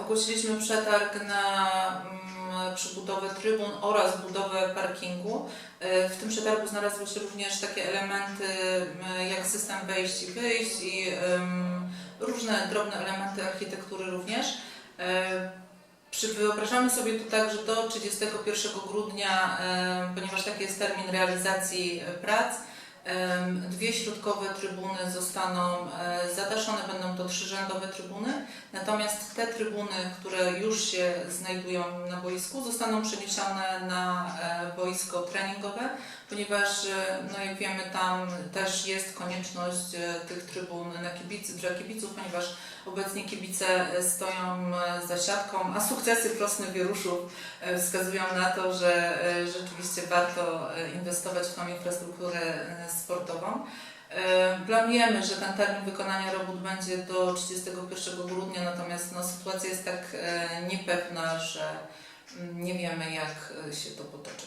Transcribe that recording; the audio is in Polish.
ogłosiliśmy przetarg na mm, przebudowę trybun oraz budowę parkingu. E, W tym przetargu znalazły się również takie elementy jak system wejść i wyjść i różne drobne elementy architektury również. E, wyobrażamy sobie tu także do 31 grudnia, ponieważ taki jest termin realizacji e, prac, dwie środkowe trybuny zostaną e, zadaszone, będą to trzyrzędowe trybuny, natomiast te trybuny, które już się znajdują na boisku, zostaną przeniesione na e, boisko treningowe, ponieważ, e, no jak wiemy, tam też jest konieczność tych trybun na kibicy, dla kibiców, ponieważ obecnie kibice stoją za siatką, a sukcesy Krosny Wieruszów wskazują na to, że rzeczywiście warto inwestować w tą infrastrukturę sportową. E, Planujemy, że ten termin wykonania robót będzie do 31 grudnia, natomiast no, sytuacja jest tak e, niepewna, że mm, nie wiemy jak e, się to potoczy.